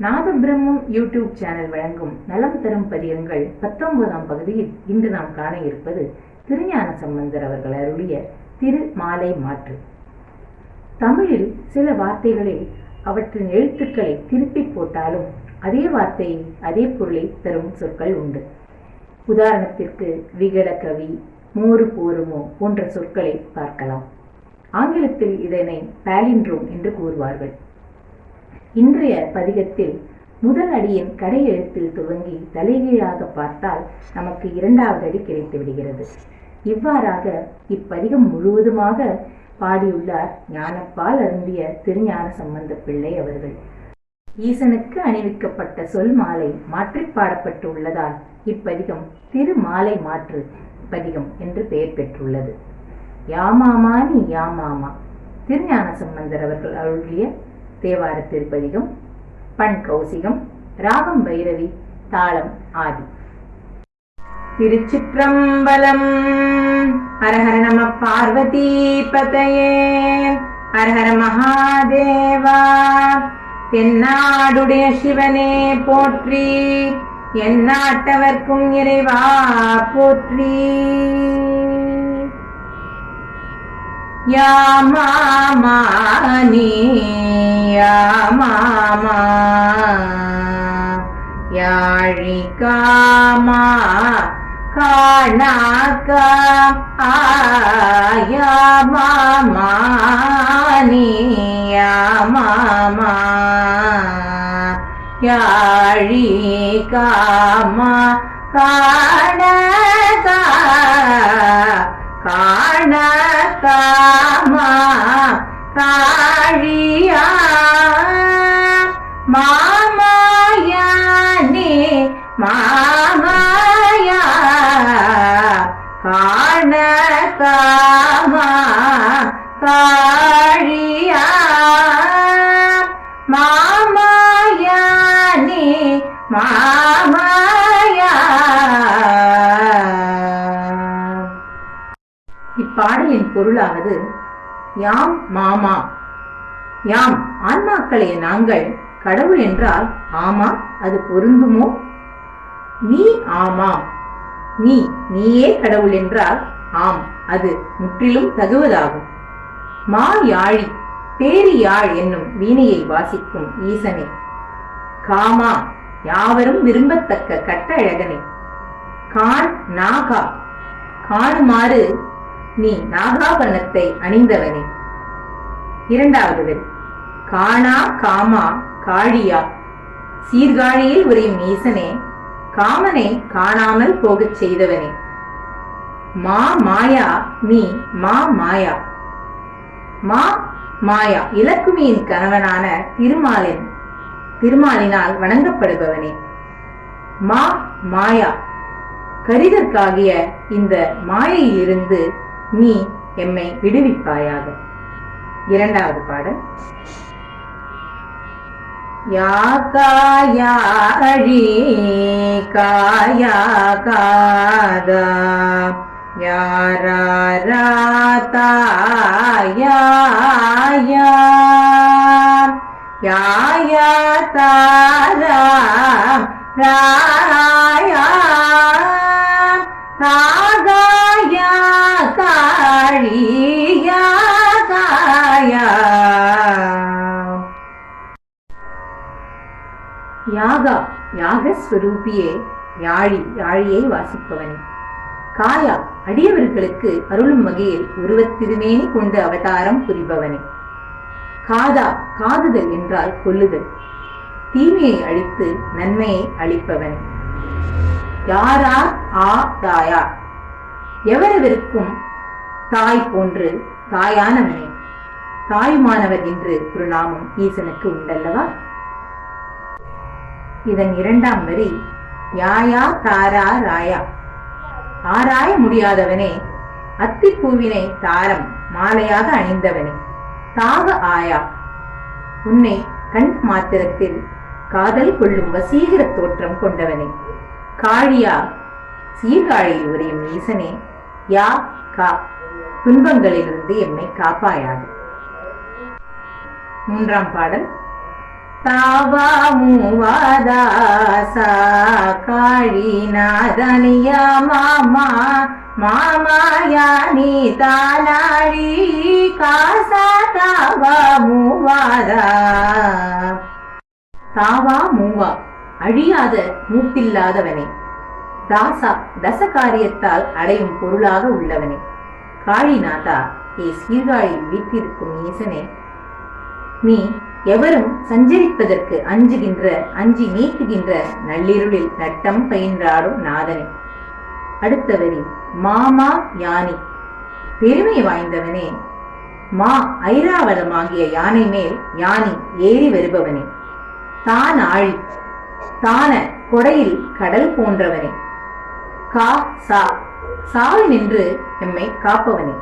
நாகபிரமம் நாதபிரம்மம் YouTube channel வழங்கும் நலம் தரும் பதியங்கள் பத்தொன்பதாம் பகுதியில் இன்று நாம் காண இருப்பது திருஞான சம்பந்தர் அவர்கள் அருளிய திரு மாலை மாற்று. தமிழில் சில வார்த்தைகளில் அவற்றின் எழுத்துக்களை திருப்பி போட்டாலும் அதே வார்த்தையை அதே பொருளை தரும் சொற்கள் உண்டு. உதாரணத்திற்கு விகட கவி மோரு போருமோ போன்ற சொற்களை பார்க்கலாம். ஆங்கிலத்தில் இதனை பேலின்ரோம் என்று கூறுவார்கள். இன்றைய பதிகத்தில் முதல் அடியின் கடை எழுத்தில் துவங்கி தலைகீழாக பார்த்தால் நமக்கு இரண்டாவது அடி கிடைத்து விடுகிறது. இவ்வாறாக இப்பதிகம் முழுவதுமாக பாடியுள்ளார் ஞானப்பால் அருந்திய திருஞான சம்பந்த பிள்ளை அவர்கள். ஈசனுக்கு அணிவிக்கப்பட்ட சொல் மாலை மாற்றி பாடப்பட்டு உள்ளதால் இப்பதிகம் திருமாலை மாற்று பதிகம் என்று பெயர் பெற்றுள்ளது. யாமாமா நீ யாமாமா திருஞான சம்பந்தர் அவர்கள் அருளிய தேவார திருப்பதிகம் பண் கௌசிகம் ராகம் பைரவி தாளம் ஆதி. திருச்சிற்றம்பலம். ஹரஹர நம பார்வதி பதையே ஹரஹர மகாதேவா. தென்னாடுடைய சிவனே போற்றி. என் நாட்டவர்க்கும் இறைவா போற்றி. யா மாமா நீ யா மாமா யாழி காமா காணாக்கா ஆயா மாமா நீ யா மாமா யாழி காணகா காண காமா காழியா மாமாயானே மாமாயா காண காமா காழியா பொருளானது பொருளாவது யாம் மாமா. யாம் ஆன்மாக்களே நாங்கள். கடவுள் என்றால் ஆமா அது பொருந்துமோ? நீ ஆமாம் நீ நீயே கடவுள் என்றால் ஆம் அது முற்றிலும் தகுவதாகும். மா யாழி பேரி யாழ் என்னும் வீணையை வாசிக்கும் ஈசனே. காமா யாவரும் விரும்பத்தக்க கட்ட அழகனே கான் நாகா காணுமாறு நீ நாகாபரணத்தை அணிந்தவனே. இரண்டாவது வரி காணா காமா காழியா. சீர்காழியில் உரையும் ஈசனே காமனை காணாமல் போகச் செய்தவனே. மா மாயா நீ மா மாயா. மா மாயா இலக்குமியின் கணவனான திருமாலின் திருமாலினால் வணங்கப்படுபவனே. மா மாயா. கரிதற்காகிய இந்த மாயையிலிருந்து நீ எம்மை விடுவிப்பாயாக. இரண்டாவது பாடல். யா காயா அழி காயா காதா யாரா யா யாயா தாரா ராயா காழியா யாகா யாகஸ்வரூபியே யாழி யாழியை வாசிப்பவனே. காயா அடியவர்களுக்கு அருளும் வகையில் உருவத்திருமேனி கொண்டு அவதாரம் புரிபவனே. காதா காதுதல் என்றால் கொல்லுதல். தீமையை அழித்து நன்மையை அளிப்பவன் யாரா ஆ தாயா? எவரவருக்கும் தாய் போன்று தாயானவனே தாயுமானவர் என்று ஒரு நாமம் ஈசனுக்கு உண்டல்லவா? இதன் இரண்டாம் வரி யாயா தாரா ராயா. ஆராய முடியாதவனே அத்திப்பூவினை தாரம் மாலையாக அணிந்தவனே தாக ஆயா. உன்னை கண் மாத்திரத்தில் காதல் கொள்ளும் வசீகர தோற்றம் கொண்டவனே. காழியா சீர்காழியில் உரையும் ஈசனே யா கா. துன்பங்களிலிருந்து என்னை காப்பாயாது. மூன்றாம் பாடல். தாவா மூவாதாசா காழிநாதனியா மாமா நீ தானாழி காசா தாவா மூவாதா. தாவா மூவா அழியாத மூப்பில்லாதவனே. தாசா தச காரியத்தால் அடையும் பொருளாக உள்ளவனே. காளிநாதா ஏ சீர்காழியில் வீற்றிருக்கும் ஈசனே. நீ எவரும் சஞ்சரிப்பதற்கு அஞ்சுகின்ற அஞ்சி நீக்குகின்ற நள்ளிருளில் நட்டம் பயின்றாடும் நாதனே. அடுத்த வரி மாமா யானி. பெருமை வாய்ந்தவனே. மா ஐராவதமாகிய யானை மேல் யானி ஏறி வருபவனே. தான் ஆழி தான கொடையில் கடல் போன்றவனே. கா சா சாவி நின்று எம்மை காப்பவனே.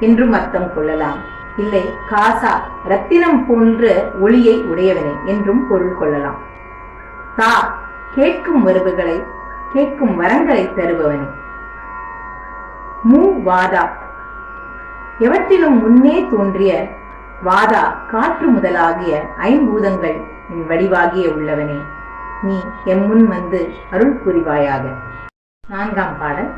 என்றும் அர்த்தம் கொள்ளலாம். இல்லை காசா ரத்தினம் போன்ற ஒளியை உடையவனே என்றும் பொருள் கொள்ளலாம். தா கேட்கும் வரவுகளை கேட்கும் வரங்களை தருபவனே. மூ வாதா. எவற்றிலும் முன்னே தோன்றிய வாதா காற்று முதலாகிய ஐம்பூதங்கள் வடிவாகிய உள்ளவனே. நீ எம்முன் வந்து அருள் புரிவாயாக. நான்காம் பாடல்.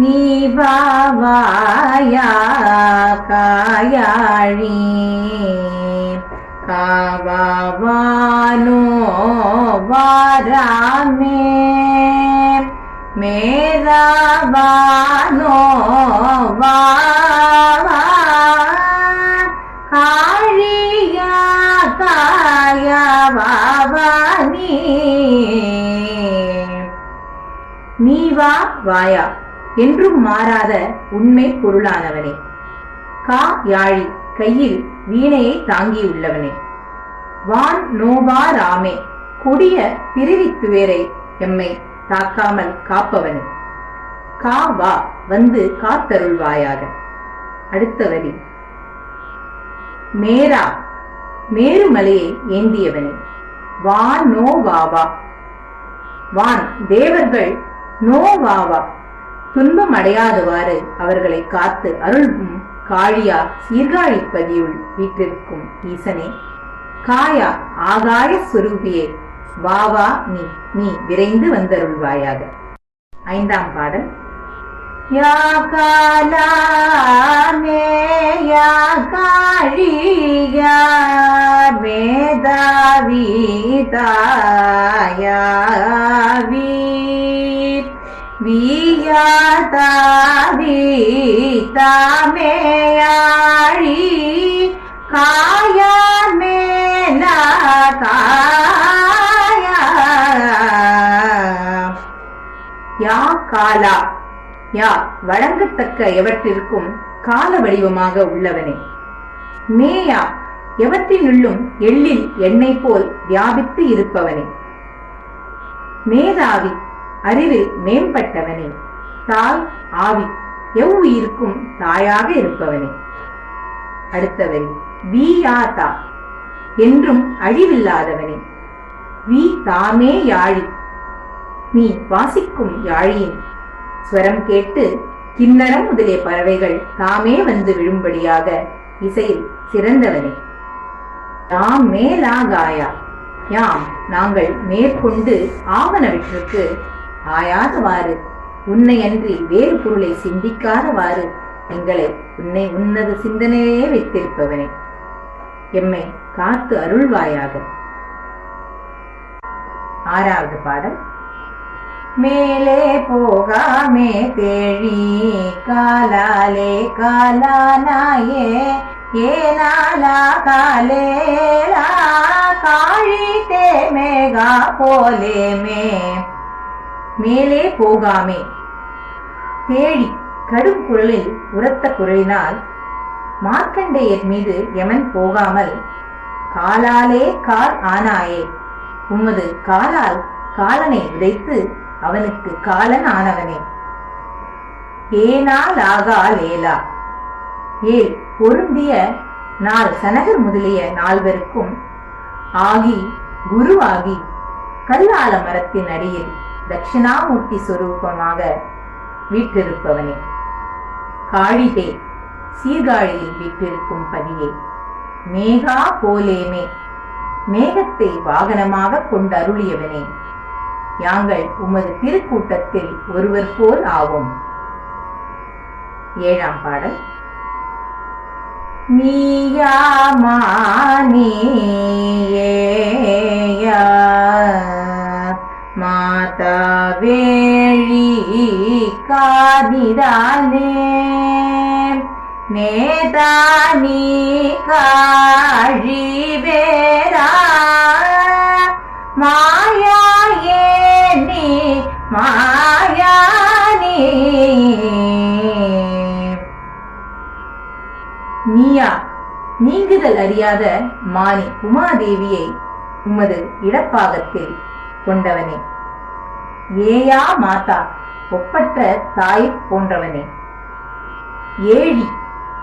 நீ வாவாயா காயாழி காவானோ வாராமே மேதாவானோ வாவா காழியா காயா வாவானி நீ வா வாயா. என்றும் மாறாத உண்மை பொருளானவனே. கா யாழி கையில் வீணையை தாங்கியுள்ளவனே. வான் நோவா ராமே கொடிய பிரிவித்துவேரை எம்மை தாக்காமல் காப்பவனே. கா வா வந்து காத்தருள்வாயாக. அடுத்த வரி. மேரா மேருமலையை ஏந்தியவனே. வா நோ வாவா வான் தேவர்கள் நோ வாவா துன்பம் அடையாதவாறு அவர்களை காத்து அருள்வும் காழியா சீர்காழிப்பதியுள் வீற்றிருக்கும் ஈசனே. காயா ஆகாய சுரூபியே வாவா நீ நீ விரைந்து வந்தருள்வாயாக. ஐந்தாம் பாடல். யா காலா மே யா காழியா மேதாவிதாயாவி வீயாதாவிதாமேயாழி காயா மேலா காயா யா காலா யா வழங்கத்தக்க எவற்றிற்கும் கால வடிவமாக உள்ளவனே மேயா எவற்றினுள்ளும் எள்ளில் எண்ணெய் போல் வியாபித்து இருப்பவனே மேதாவி அறிவில் மேம்பட்டவனே தாய் ஆவி. எவ்வுயிருக்கும் தாயாக இருப்பவனே. அடுத்தவரி வீயாதா. என்றும் அழிவில்லாதவனே. வி தாமே யாழி. நீ வாசிக்கும் யாழியின் ஸ்வரம் கேட்டு கிண்ணரம் முதலிய பறவைகள் தாமே வந்து விழும்படியாக இசையில் சிறந்தவனே. யாம் மேலாகாயா. யாம் நாங்கள் மேற்கொண்டு ஆவனவற்றுக்கு ஆயாதவாறு உன்னையன்றி வேறு பொருளை சிந்திக்காதவாறு எங்களை உன்னை உன்னத சிந்தனையே வைத்திருப்பவனே. எம்மை காத்து அருள்வாயாக. ஆறாவது பாடல். மேலே போகாமே தேழி காலாலே காலானாயே ஏனாலா காலேலா காழி தே மேகா போலேமே. மேலே போகாமே. தேடி கடும் குரலில் உரத்த குரலினால் மார்க்கண்டேயர் மீது யமன் போகாமல் காலாலே கால் ஆனாயே. உமது காலால் காலனை விதைத்து அவனுக்கு காலன் ஆனவனே. ஏனால் ஆகா லேலா. ஏல் பொருந்திய நாள் சனகர் முதலிய நால்வருக்கும் ஆகி குருவாகி கல்லால மரத்தின் அடியில் தட்சிணாமூர்த்தி சுரூபமாக வீற்றிருப்பவனே. காழிதே சீர்காழியில் வீற்றிருக்கும் பதியே மேகா போலேமே மேகத்தை வாகனமாக கொண்டருளியவனே யாங்கள் உமது திருக்கூட்டத்தில் ஒருவர் போல் ஆவோம். ஏழாம் பாடல். நீயா காத்தவேழி மாதா காதிதானே நேதானி காழி வேரா மாயாயே நீ மாயானி. நீயா நீங்குதல் அறியாத மானி உமாதேவியை உமது இடப்பாகத்தில் கொண்டவனே. ஏயா மாதா ஒப்பற்ற தாய் போன்றவனே. ஏழி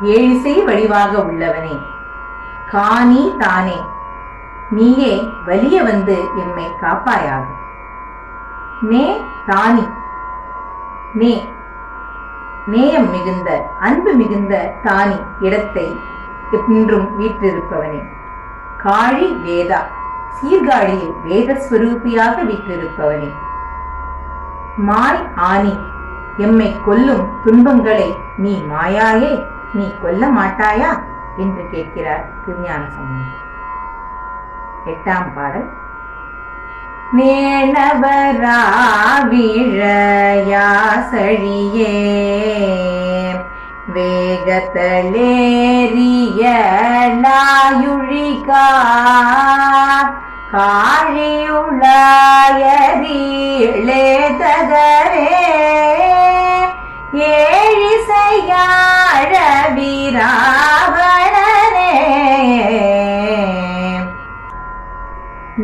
ஏழிசை வடிவாக உள்ளவனே. காணி தானே. நீயே வலிய வந்து எம்மை காப்பாயாக. நே தானி. நே நேயம் மிகுந்த அன்பு மிகுந்த தானி இடத்தை இன்றும் வீற்றிருப்பவனே. காழி வேதா சீர்காழியில் வேதஸ்வரூபியாக வீற்றிருப்பவனே. மாய் ஆனி. எம்மை கொல்லும் துன்பங்களை நீ மாயாயே நீ கொல்ல மாட்டாயா? என்று கேட்கிறார் திருஞான சம்பந்தர் எட்டாம் பாடல். நேணவராவிழையாசழியே வேகத்தலேறிய லாயுழிகா காழியுள்ளாயரீழே ஏழிசையாழ வீராவணனே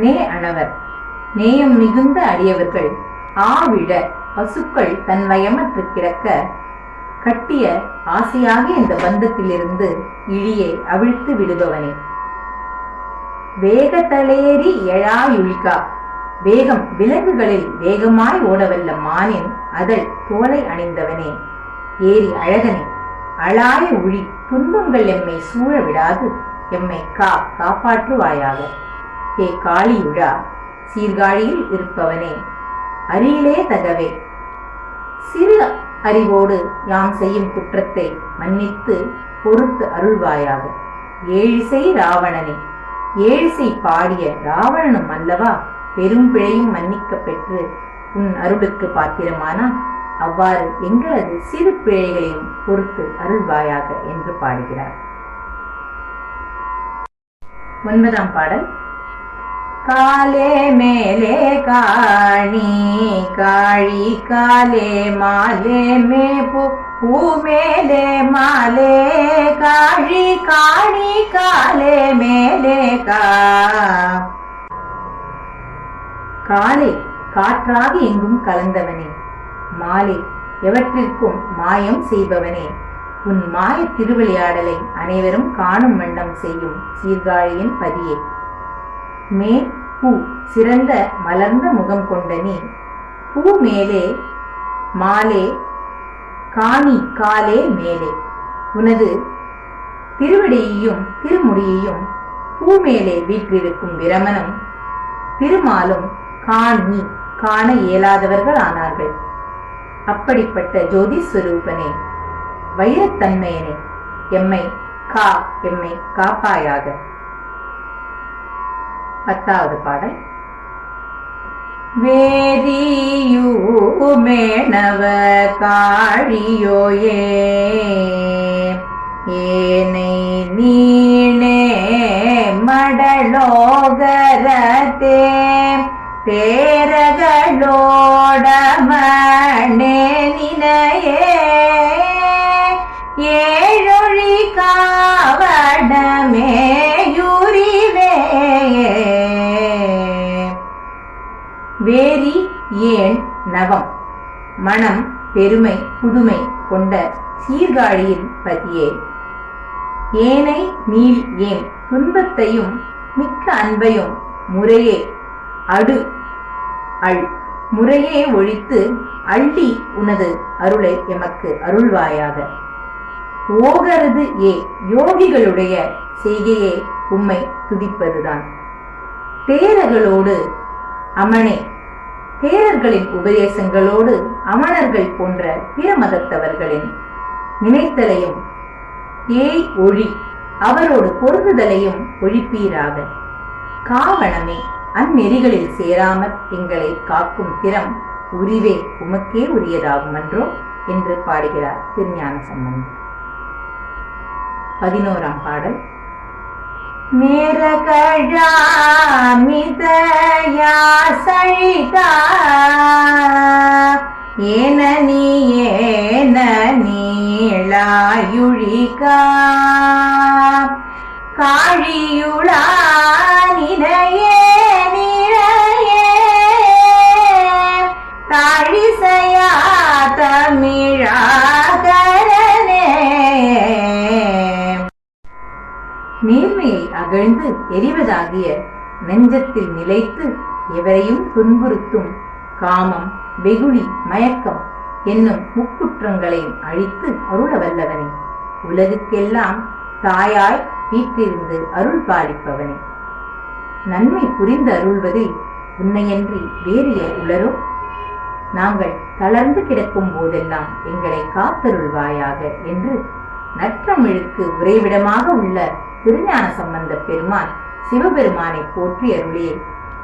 நே அணவர் நேயம் மிகுந்த அடியவர்கள். ஆவிட பசுக்கள் தன் வயமற்று கிடக்க கட்டிய ஆசையாக இந்த பந்தத்திலிருந்து இழியை அவிழ்த்து விடுபவனே. வேகத்தளேறி எழாயுழிகா வேகம் விலங்குகளில் வேகமாய் ஓடவல்ல மானின் அதல் தோலை அணிந்தவனே. ஏறி அழகனே அழாய உழி துன்பங்கள் எம்மை சூழ விடாது எம்மை கா காப்பாற்றுவாயாக. ஏ காளியுழா சீர்காழியில் இருப்பவனே அரியிலே தகவே சிறு அறிவோடு யாம் செய்யும் குற்றத்தை மன்னித்து பொறுத்து அருள்வாயாக. ஏழிசை ராவணனே ஏழிசை பாடிய ராவணனும் அல்லவா? பெரும் பிழையும் மன்னிக்க பெற்று உன் அருளுக்கு பாத்திரமானா அவ்வாறு எங்களது சிறு பிழைகளையும் பொறுத்து அருள்வாயாக என்று பாடுகிறார். ஒன்பதாம் பாடல். காலே மேலே காணி காழி காலே மாலே மே பூமேலே மாலே காழி காணி காலே மேலே காலை காற்றாக எங்கும் கலந்தவனே. மாலை எவற்றிற்கும் மாயம் செய்பவனே. உன் மாய திருவிளையாடலை அனைவரும் காணும் வண்ணம் செய்யும் சீர்காழியின் பதியே. மே பூ சிறந்த மலர்ந்த முகம் கொண்ட நீ. பூ மேலே மாலே காணி காலே மேலே. உனது திருவடியையும் திருமுடியையும் பூ மேலே வீற்றிருக்கும் பிரமனும் திருமாலும் காணி காண இயலாதவர்கள் ஆனார்கள் அப்படிப்பட்ட ஜோதிஸ்வரூபனே வைரத்தன்மையனே எம்மை கா எம்மை காப்பாயாக. பத்தாவது பாடல். வேதியூ மேணவ காழியோயே. ஏனை நீனே மடலோகரத்தே தேரகளோடமணே பெருமை புதுமை கொண்ட சீர்காழியில் பதியே. ஏனை நீள் ஏன் துன்பத்தையும் மிக்க அன்பையும் முறையே அடு அள். முறையே ஒழித்து அள்ளி உனது அருளை எமக்கு அருள்வாயாக. ஓகரது ஏ யோகிகளுடைய செய்கையே உம்மை துதிப்பதுதான். தேரர்களோடு அமனே தேரர்களின் உபதேசங்களோடு அமணர்கள் போன்ற பிற மதத்தவர்களின் நினைத்தலையும் ஏய் ஒழி அவரோடு பொருந்துதலையும் ஒழிப்பீராக. காவணமே அந்நெறிகளில் சேராமல் எங்களை காக்கும் திறம் உரிவே உமக்கே உரியதாகும் என்றோ என்று பாடுகிறார் திருஞான சம்பந்தம் பதினோராம் பாடல். நேரகழாமிதயா சழிதா ஏன நீ ஏன நீளாயுழிகா காழியுளா நினையே நிழையே அகழ்ந்து எரிவதாகிய நெஞ்சத்தில் நிலைத்து எவரையும் துன்புறுத்தும் காமம் வெகுளி மயக்கம் என்னும் முக்குற்றங்களையும் அழித்து அருள வல்லவனே உலகுக்கெல்லாம் தாயாய் வீற்றிருந்து அருள் பாலிப்பவனே. நன்மை புரிந்து அருள்வதில் உன்னையன்றி வேறு யார் உளரோ? நாங்கள் தளர்ந்து கிடக்கும் போதெல்லாம் எங்களை காத்தருள்வாயாக என்று நற்றமிழுக்கு உறைவிடமாக உள்ள திருஞான சம்பந்த பெருமான் சிவபெருமானை போற்றி அருளியே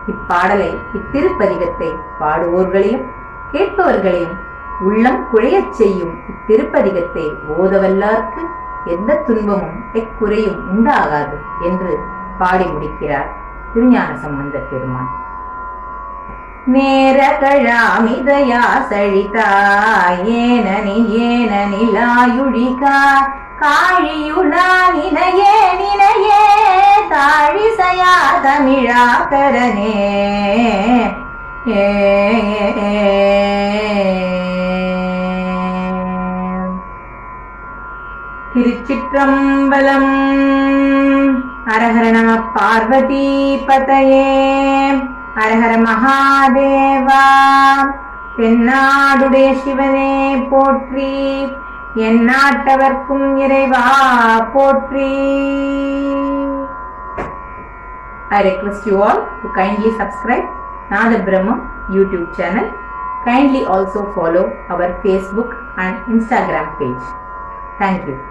இப்பாடலை இத்திருப்பதிகத்தை பாடுவோர்களையும் கேட்பவர்களையும் உள்ளம் குழையச் செய்யும் இத்திருப்பதிகத்தை ஓதவல்லார்க்கு எந்த துன்பமும் எக்குறையும் உண்டாகாது என்று பாடி முடிக்கிறார் திருஞான சம்பந்த பெருமான். நேரகழாமிதயா சழிதா ஏனனி ஏனனிலாயுழிகா காழியுளா நினையே நினையே தாழிசையா தமிழாக்கரனே ஏ. திருச்சிற்றம்பலம் அரஹர நம பார்வதி பதயே. அரஹர மகாதேவா தென்னாடுடைய சிவனே போற்றி என் நாட்டவர்க்கும் இறைவா போற்றி I request you all to kindly subscribe Nada Brahmam YouTube channel. Kindly also follow our Facebook and Instagram page. Thank you.